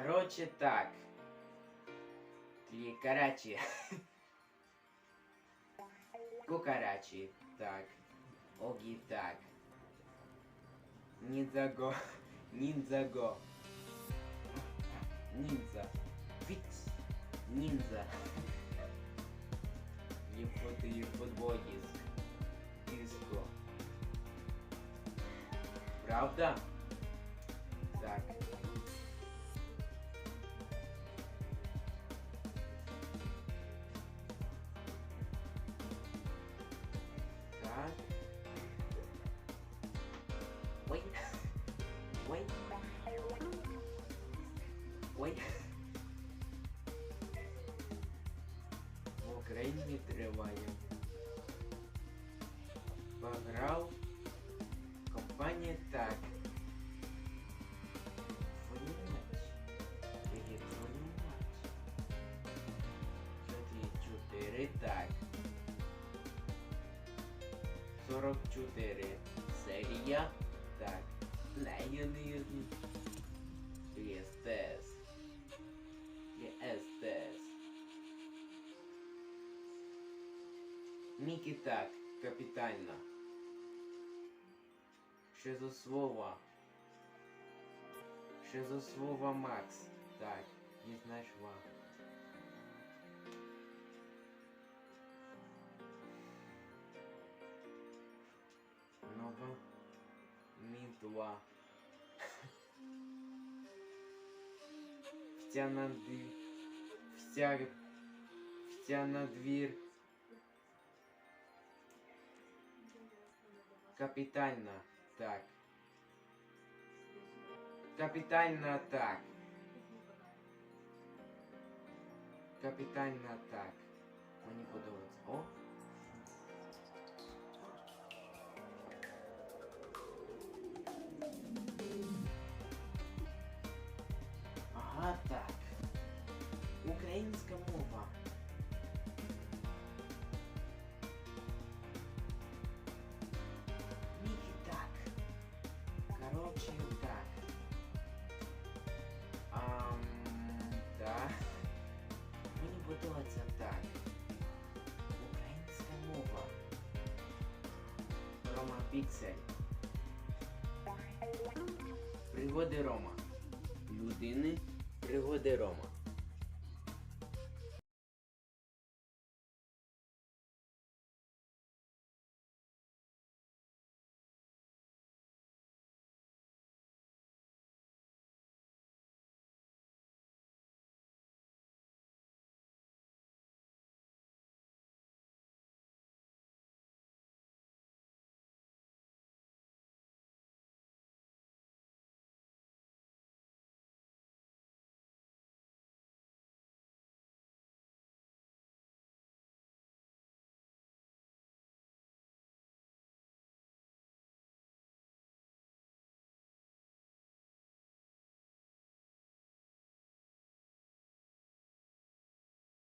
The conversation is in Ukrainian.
Короче, так. Тлі карачі. Кукарачі, так. Огі, так. Ніндзаго. Ніндзаго. Ніндза. Фікс. Ніндза. Ліпоти футболіст. Диско. Правда? Ой. Ой. Ой. В Україні триває. Пограв. Компанія так. Твою мать. Или твою мать. Чотири, чотири, так. 44. Серія. Так. Лайони. ЄСТС. ЄСТС. Мікі так. Капітально. Що за слова? Що за слова Макс? Так, не знайшла. Нова мітла. Вся на двір. Вся, вся на двір. Капітально, так. Капітально так. Капітально так. Мені подобається. О! Ага, так. Українська мова. Мікі так. Короче, так. Ам, так. Мені подобається так. Українська мова. Рома Піксель. Пригоди Рома. Людини. Пригоди Рома.